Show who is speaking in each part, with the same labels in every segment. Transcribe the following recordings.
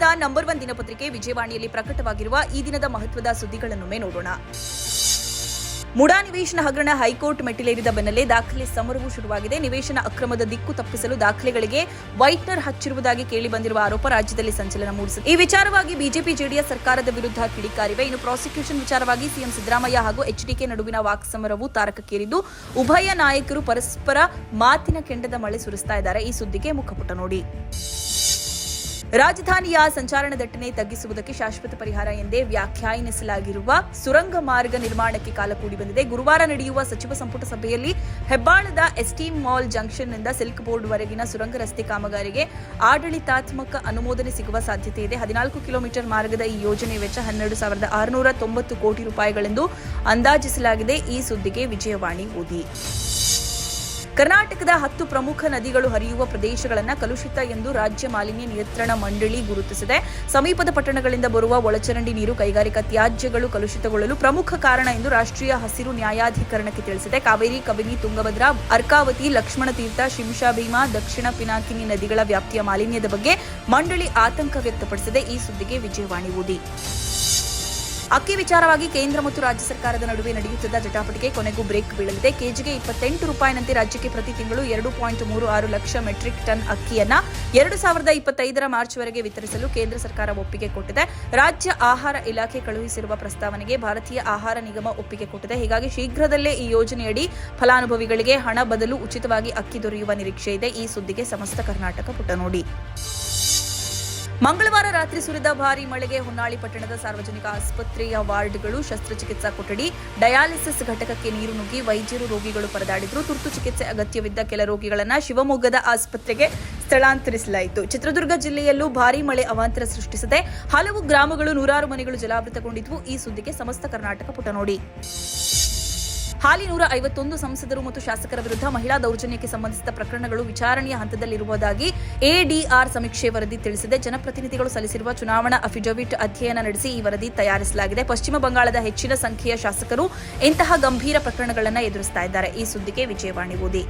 Speaker 1: ವಾರದ number one ದಿನಪತ್ರಿಕೆ ವಿಜಯವಾಣಿಯಲ್ಲಿ ಪ್ರಕಟವಾಗಿರುವ ಈ ದಿನದ ಮಹತ್ವದ ಸುದ್ದಿಗಳನ್ನೊಮ್ಮೆ ನೋಡೋಣ. ಮುಡಾ ನಿವೇಶನ ಹಗರಣ ಹೈಕೋರ್ಟ್ ಮೆಟ್ಟಿಲೇರಿದ ಬೆನ್ನಲ್ಲೇ ದಾಖಲೆ ಸಮರವು ಶುರುವಾಗಿದೆ. ನಿವೇಶನ ಅಕ್ರಮದ ದಿಕ್ಕು ತಪ್ಪಿಸಲು ದಾಖಲೆಗಳಿಗೆ ವೈಟ್ನರ್ ಹಚ್ಚಿರುವುದಾಗಿ ಕೇಳಿಬಂದಿರುವ ಆರೋಪ ರಾಜ್ಯದಲ್ಲಿ ಸಂಚಲನ ಮೂಡಿಸಿದೆ. ಈ ವಿಚಾರವಾಗಿ ಬಿಜೆಪಿ, ಜೆಡಿಎಸ್ ಸರ್ಕಾರದ ವಿರುದ್ಧ ಕಿಡಿಕಾರಿವೆ. ಇನ್ನು ಪ್ರಾಸಿಕ್ಯೂಷನ್ ವಿಚಾರವಾಗಿ ಸಿಎಂ ಸಿದ್ದರಾಮಯ್ಯ ಹಾಗೂ ಎಚ್ಡಿಕೆ ನಡುವಿನ ವಾಕ್ಸಮರವು ತಾರಕಕ್ಕೇರಿದ್ದು, ಉಭಯ ನಾಯಕರು ಪರಸ್ಪರ ಮಾತಿನ ಕೆಂಡದ ಮಳೆ ಸುರಿಸ್ತಾ ಇದ್ದಾರೆ. ಈ ಸುದ್ದಿಗೆ ಮುಖಪುಟ ನೋಡಿ. ರಾಜಧಾನಿಯ ಸಂಚಾರ ದಟ್ಟಣೆ ತಗ್ಗಿಸುವುದಕ್ಕೆ ಶಾಶ್ವತ ಪರಿಹಾರ ಎಂದೇ ವ್ಯಾಖ್ಯಾನಿಸಲಾಗಿರುವ ಸುರಂಗ ಮಾರ್ಗ ನಿರ್ಮಾಣಕ್ಕೆ ಕಾಲ ಕೂಡಿ ಬಂದಿದೆ. ಗುರುವಾರ ನಡೆಯುವ ಸಚಿವ ಸಂಪುಟ ಸಭೆಯಲ್ಲಿ ಹೆಬ್ಬಾಳದ ಎಸ್ಟೀಮ್ ಮಾಲ್ ಜಂಕ್ಷನ್ನಿಂದ ಸಿಲ್ಕ್ ಬೋರ್ಡ್ ವರೆಗಿನ ಸುರಂಗ ರಸ್ತೆ ಕಾಮಗಾರಿಗೆ ಆಡಳಿತಾತ್ಮಕ ಅನುಮೋದನೆ ಸಿಗುವ ಸಾಧ್ಯತೆ ಇದೆ. ಹದಿನಾಲ್ಕು ಕಿಲೋಮೀಟರ್ ಮಾರ್ಗದ ಈ ಯೋಜನೆ ವೆಚ್ಚ ಹನ್ನೆರಡು ಸಾವಿರದ ಆರುನೂರ ತೊಂಬತ್ತು ಕೋಟಿ ರೂಪಾಯಿಗಳೆಂದು ಅಂದಾಜಿಸಲಾಗಿದೆ. ಈ ಸುದ್ದಿಗೆ ವಿಜಯವಾಣಿ ಓದಿ. ಕರ್ನಾಟಕದ ಹತ್ತು ಪ್ರಮುಖ ನದಿಗಳು ಹರಿಯುವ ಪ್ರದೇಶಗಳನ್ನು ಕಲುಷಿತ ಎಂದು ರಾಜ್ಯ ಮಾಲಿನ್ಯ ನಿಯಂತ್ರಣ ಮಂಡಳಿ ಗುರುತಿಸಿದೆ. ಸಮೀಪದ ಪಟ್ಟಣಗಳಿಂದ ಬರುವ ಒಳಚರಂಡಿ ನೀರು ಕೈಗಾರಿಕಾ ತ್ಯಾಜ್ಯಗಳು ಕಲುಷಿತಗೊಳ್ಳಲು ಪ್ರಮುಖ ಕಾರಣ ಎಂದು ರಾಷ್ಟ್ರೀಯ ಹಸಿರು ನ್ಯಾಯಾಧಿಕರಣಕ್ಕೆ ತಿಳಿಸಿದೆ. ಕಾವೇರಿ, ಕಬಿನಿ, ತುಂಗಭದ್ರಾ, ಅರ್ಕಾವತಿ, ಲಕ್ಷ್ಮಣ ತೀರ್ಥ, ಶಿಂಷಾ ಭೀಮಾ, ದಕ್ಷಿಣ ಪಿನಾಕಿನಿ ನದಿಗಳ ವ್ಯಾಪ್ತಿಯ ಮಾಲಿನ್ಯದ ಬಗ್ಗೆ ಮಂಡಳಿ ಆತಂಕ ವ್ಯಕ್ತಪಡಿಸಿದೆ. ಈ ಸುದ್ದಿಗೆ ವಿಜಯವಾಣಿ ಓದಿ. ಅಕ್ಕಿ ವಿಚಾರವಾಗಿ ಕೇಂದ್ರ ಮತ್ತು ರಾಜ್ಯ ಸರ್ಕಾರದ ನಡುವೆ ನಡೆಯುತ್ತಿದ್ದ ಜಟಾಪಟಿಗೆ ಕೊನೆಗೂ ಬ್ರೇಕ್ ಬೀಳಲಿದೆ. ಕೆಜಿಗೆ ಇಪ್ಪತ್ತೆಂಟು ರೂಪಾಯಿನಂತೆ ರಾಜ್ಯಕ್ಕೆ ಪ್ರತಿ ತಿಂಗಳು ಎರಡು ಪಾಯಿಂಟ್ ಮೂರು ಆರು ಲಕ್ಷ ಮೆಟ್ರಿಕ್ ಟನ್ ಅಕ್ಕಿಯನ್ನ ಎರಡು ಸಾವಿರದ ಇಪ್ಪತ್ತೈದರ ಮಾರ್ಚ್ವರೆಗೆ ವಿತರಿಸಲು ಕೇಂದ್ರ ಸರ್ಕಾರ ಒಪ್ಪಿಗೆ ಕೊಟ್ಟಿದೆ. ರಾಜ್ಯ ಆಹಾರ ಇಲಾಖೆ ಕಳುಹಿಸಿರುವ ಪ್ರಸ್ತಾವನೆಗೆ ಭಾರತೀಯ ಆಹಾರ ನಿಗಮ ಒಪ್ಪಿಗೆ ಕೊಟ್ಟಿದೆ. ಹೀಗಾಗಿ ಶೀಘ್ರದಲ್ಲೇ ಈ ಯೋಜನೆಯಡಿ ಫಲಾನುಭವಿಗಳಿಗೆ ಹಣ ಬದಲು ಉಚಿತವಾಗಿ ಅಕ್ಕಿ ದೊರೆಯುವ ನಿರೀಕ್ಷೆ ಇದೆ. ಈ ಸುದ್ದಿಗೆ ಸಮಸ್ತ ಕರ್ನಾಟಕ ಪುಟ ನೋಡಿ ಮಂಗಳವಾರ ರಾತ್ರಿ ಸುರಿದ ಭಾರಿ ಮಳೆಗೆ ಹೊನ್ನಾಳಿ ಪಟ್ಟಣದ ಸಾರ್ವಜನಿಕ ಆಸ್ಪತ್ರೆಯ ವಾರ್ಡ್ಗಳು ಶಸ್ತ್ರಚಿಕಿತ್ಸಾ ಕೊಠಡಿ, ಡಯಾಲಿಸಿಸ್ ಘಟಕಕ್ಕೆ ನೀರು ನುಗ್ಗಿ ವೈದ್ಯರು ರೋಗಿಗಳು ಪರದಾಡಿದ್ರು. ತುರ್ತು ಚಿಕಿತ್ಸೆ ಅಗತ್ಯವಿದ್ದ ಕೆಲ ರೋಗಿಗಳನ್ನು ಶಿವಮೊಗ್ಗದ ಆಸ್ಪತ್ರೆಗೆ ಸ್ಥಳಾಂತರಿಸಲಾಯಿತು. ಚಿತ್ರದುರ್ಗ ಜಿಲ್ಲೆಯಲ್ಲೂ ಭಾರಿ ಮಳೆ ಅವಾಂತರ ಸೃಷ್ಟಿಸಿದೆ ಹಲವು ಗ್ರಾಮಗಳು ನೂರಾರು ಮನೆಗಳು ಜಲಾವೃತಗೊಂಡಿದ್ವು. ಈ ಸುದ್ದಿಗೆ ಸಮಸ್ತ ಕರ್ನಾಟಕ ಪುಟ ನೋಡಿ ಹಾಲಿ ನೂರ ಐವತ್ತೊಂದು ಸಂಸದರು ಮತ್ತು ಶಾಸಕರ ವಿರುದ್ಧ ಮಹಿಳಾ ದೌರ್ಜನ್ಯಕ್ಕೆ ಸಂಬಂಧಿಸಿದ ಪ್ರಕರಣಗಳು ವಿಚಾರಣೆಯ ಹಂತದಲ್ಲಿರುವುದಾಗಿ ಎಡಿಆರ್ ಸಮೀಕ್ಷೆ ವರದಿ ತಿಳಿಸಿದೆ. ಜನಪ್ರತಿನಿಧಿಗಳು ಸಲ್ಲಿಸಿರುವ ಚುನಾವಣಾ ಅಫಿಡವಿಟ್ ಅಧ್ಯಯನ ನಡೆಸಿ ಈ ವರದಿ ತಯಾರಿಸಲಾಗಿದೆ. ಪಶ್ಚಿಮ ಬಂಗಾಳದ ಹೆಚ್ಚಿನ ಸಂಖ್ಯೆಯ ಶಾಸಕರು ಇಂತಹ ಗಂಭೀರ ಪ್ರಕರಣಗಳನ್ನು ಎದುರಿಸ್ತಾ ಇದ್ದಾರೆ. ಈ ಸುದ್ದಿಗೆ ವಿಜಯವಾಣಿ ಓದಿ.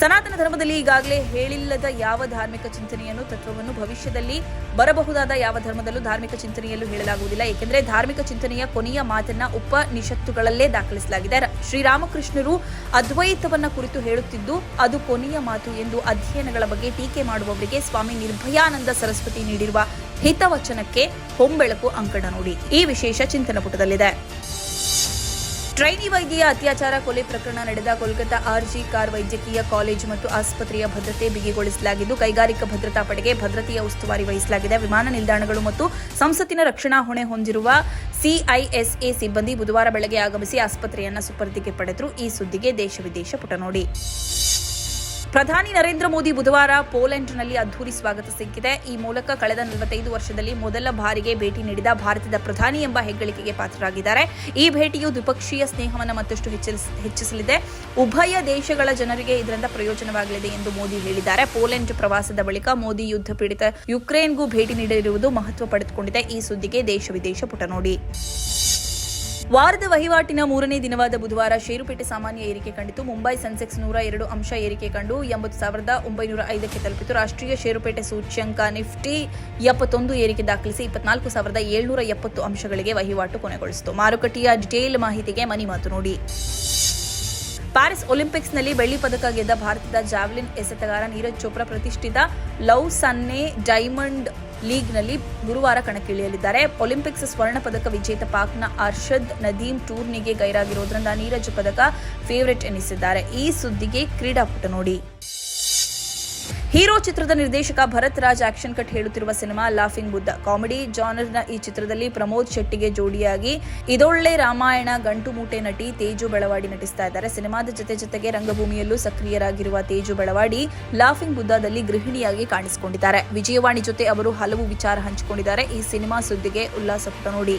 Speaker 1: ಸನಾತನ ಧರ್ಮದಲ್ಲಿ ಈಗಾಗಲೇ ಹೇಳಿಲ್ಲದ ಯಾವ ಧಾರ್ಮಿಕ ಚಿಂತನೆಯನ್ನು, ತತ್ವವನ್ನು ಭವಿಷ್ಯದಲ್ಲಿ ಬರಬಹುದಾದ ಯಾವ ಧರ್ಮದಲ್ಲೂ ಧಾರ್ಮಿಕ ಚಿಂತನೆಯಲ್ಲೂ ಹೇಳಲಾಗುವುದಿಲ್ಲ. ಏಕೆಂದರೆ ಧಾರ್ಮಿಕ ಚಿಂತನೆಯ ಕೊನೆಯ ಮಾತನ್ನ ಉಪನಿಷತ್ತುಗಳಲ್ಲೇ ದಾಖಲಿಸಲಾಗಿದೆ. ಶ್ರೀರಾಮಕೃಷ್ಣರು ಅದ್ವೈತವನ್ನ ಕುರಿತು ಹೇಳುತ್ತಿದ್ದು, ಅದು ಕೊನೆಯ ಮಾತು ಎಂದು ಅಧ್ಯಯನಗಳ ಬಗ್ಗೆ ಟೀಕೆ ಮಾಡುವವರಿಗೆ ಸ್ವಾಮಿ ನಿರ್ಭಯಾನಂದ ಸರಸ್ವತಿ ನೀಡಿರುವ ಹಿತವಚನಕ್ಕೆ ಹೊಂಬೆಳಕು ಅಂಕಣ ನೋಡಿ. ಈ ವಿಶೇಷ ಚಿಂತನ ಪುಟದಲ್ಲಿದೆ. ಟ್ರೈನಿ ವೈದ್ಯ ಅತ್ಯಾಚಾರ, ಕೊಲೆ ಪ್ರಕರಣ ನಡೆದ ಕೋಲ್ಕತ್ತಾ ಆರ್ಜಿ ಕಾರ್ ವೈದ್ಯಕೀಯ ಕಾಲೇಜು ಮತ್ತು ಆಸ್ಪತ್ರೆಯ ಭದ್ರತೆ ಬಿಗಿಗೊಳಿಸಲಾಗಿದ್ದು, ಕೈಗಾರಿಕಾ ಭದ್ರತಾ ಪಡೆಗೆ ಭದ್ರತೆಯ ಉಸ್ತುವಾರಿ ವಹಿಸಲಾಗಿದೆ. ವಿಮಾನ ನಿಲ್ದಾಣಗಳು ಮತ್ತು ಸಂಸತ್ತಿನ ರಕ್ಷಣಾ ಹೊಣೆ ಹೊಂದಿರುವ ಸಿಐಎಸ್ಎ ಸಿಬ್ಬಂದಿ ಬುಧವಾರ ಬೆಳಗ್ಗೆ ಆಗಮಿಸಿ ಆಸ್ಪತ್ರೆಯನ್ನ ಸುಪರ್ದಿಗೆ ಪಡೆದರು. ಈ ಸುದ್ದಿಗೆ ದೇಶ ವಿದೇಶ ಪುಟ ನೋಡಿ. ಪ್ರಧಾನಿ ನರೇಂದ್ರ ಮೋದಿ ಬುಧವಾರ ಪೋಲೆಂಡ್ನಲ್ಲಿ ಅದ್ದೂರಿ ಸ್ವಾಗತ ಸಿಕ್ಕಿದೆ. ಈ ಮೂಲಕ ಕಳೆದ ನಲವತ್ತೈದು ವರ್ಷದಲ್ಲಿ ಮೊದಲ ಬಾರಿಗೆ ಭೇಟಿ ನೀಡಿದ ಭಾರತದ ಪ್ರಧಾನಿ ಎಂಬ ಹೆಗ್ಗಳಿಕೆಗೆ ಪಾತ್ರರಾಗಿದ್ದಾರೆ. ಈ ಭೇಟಿಯು ದ್ವಿಪಕ್ಷೀಯ ಸ್ನೇಹವನ್ನು ಮತ್ತಷ್ಟು ಹೆಚ್ಚಿಸಲಿದೆ. ಉಭಯ ದೇಶಗಳ ಜನರಿಗೆ ಇದರಿಂದ ಪ್ರಯೋಜನವಾಗಲಿದೆ ಎಂದು ಮೋದಿ ಹೇಳಿದ್ದಾರೆ. ಪೋಲೆಂಡ್ ಪ್ರವಾಸದ ಬಳಿಕ ಮೋದಿ ಯುದ್ಧ ಪೀಡಿತ ಯುಕ್ರೇನ್ಗೂ ಭೇಟಿ ನೀಡಿರುವುದು ಮಹತ್ವ ಪಡೆದುಕೊಂಡಿದೆ. ಈ ಸುದ್ದಿಗೆ ದೇಶ ವಿದೇಶ ಪುಟ ನೋಡಿ ವಾರದ ವಹಿವಾಟಿನ ಮೂರನೇ ದಿನವಾದ ಬುಧವಾರ ಷೇರುಪೇಟೆ ಸಾಮಾನ್ಯ ಏರಿಕೆ ಕಂಡಿತು ಮುಂಬೈ ಸೆನ್ಸೆಕ್ಸ್ ನೂರ ಎರಡು ಅಂಶ ಏರಿಕೆ ಕಂಡು ಎಂಬತ್ತು ಸಾವಿರದ ಒಂಬೈನೂರ ಐದಕ್ಕೆ ತಲುಪಿತು ರಾಷ್ಟ್ರೀಯ ಷೇರುಪೇಟೆ ಸೂಚ್ಯಂಕ ನಿಫ್ಟಿ ಎಪ್ಪತ್ತೊಂದು ಏರಿಕೆ ದಾಖಲಿಸಿ ಇಪ್ಪತ್ನಾಲ್ಕು ಸಾವಿರದ ಏಳ್ನೂರ ಎಪ್ಪತ್ತು ಅಂಶಗಳಿಗೆ ವಹಿವಾಟು ಕೊನೆಗೊಳಿಸಿತು. ಮಾರುಕಟ್ಟೆಯ ಡಿಟೇಲ್ ಮಾಹಿತಿಗೆ ಮನಿ ಮಾತು ನೋಡಿ. ಪ್ಯಾರಿಸ್ ಒಲಿಂಪಿಕ್ಸ್ನಲ್ಲಿ ಬೆಳ್ಳಿ ಪದಕ ಗೆದ್ದ ಭಾರತದ ಜಾವ್ಲಿನ್ ಎಸೆತಗಾರ ನೀರಜ್ ಚೋಪ್ರಾ ಪ್ರತಿಷ್ಠಿತ ಲವ್ ಸನ್ನೆ ಡೈಮಂಡ್ ಲೀಗ್ನಲ್ಲಿ ಗುರುವಾರ ಕಣಕ್ಕಿಳಿಯಲಿದ್ದಾರೆ. ಒಲಿಂಪಿಕ್ಸ್ ಸ್ವರ್ಣ ಪದಕ ವಿಜೇತ ಪಾಕ್ನ ಅರ್ಷದ್ ನದೀಮ್ ಟೂರ್ನಿಗೆ ಗೈರಾಗಿರೋದ್ರಿಂದ ನೀರಜ್ ಪದಕ ಫೇವರೇಟ್ ಎನಿಸಿದ್ದಾರೆ. ಈ ಸುದ್ದಿಗೆ ಕ್ರೀಡಾಪುಟ ನೋಡಿ. ಹೀರೋ ಚಿತ್ರದ ನಿರ್ದೇಶಕ ಭರತ್ ರಾಜ್ ಆಕ್ಷನ್ ಕಟ್ ಹೇಳುತ್ತಿರುವ ಸಿನಿಮಾ ಲಾಫಿಂಗ್ ಬುದ್ಧ. ಕಾಮಿಡಿ ಜಾನರ್ನ ಈ ಚಿತ್ರದಲ್ಲಿ ಪ್ರಮೋದ್ ಶೆಟ್ಟಿಗೆ ಜೋಡಿಯಾಗಿ ಇದೊಳ್ಳೆ ರಾಮಾಯಣ ಗಂಟು ಮೂಟೆ ನಟಿ ತೇಜು ಬೆಳವಾಡಿ ನಟಿಸ್ತಾ ಇದ್ದಾರೆ. ಸಿನಿಮಾದ ಜೊತೆ ಜೊತೆಗೆ ರಂಗಭೂಮಿಯಲ್ಲೂ ಸಕ್ರಿಯರಾಗಿರುವ ತೇಜು ಬೆಳವಾಡಿ ಲಾಫಿಂಗ್ ಬುದ್ಧದಲ್ಲಿ ಗೃಹಿಣಿಯಾಗಿ ಕಾಣಿಸಿಕೊಂಡಿದ್ದಾರೆ. ವಿಜಯವಾಣಿ ಜೊತೆ ಅವರು ಹಲವು ವಿಚಾರ ಹಂಚಿಕೊಂಡಿದ್ದಾರೆ. ಈ ಸಿನಿಮಾ ಸುದ್ದಿಗೆ ಉಲ್ಲಾಸ ನೋಡಿ.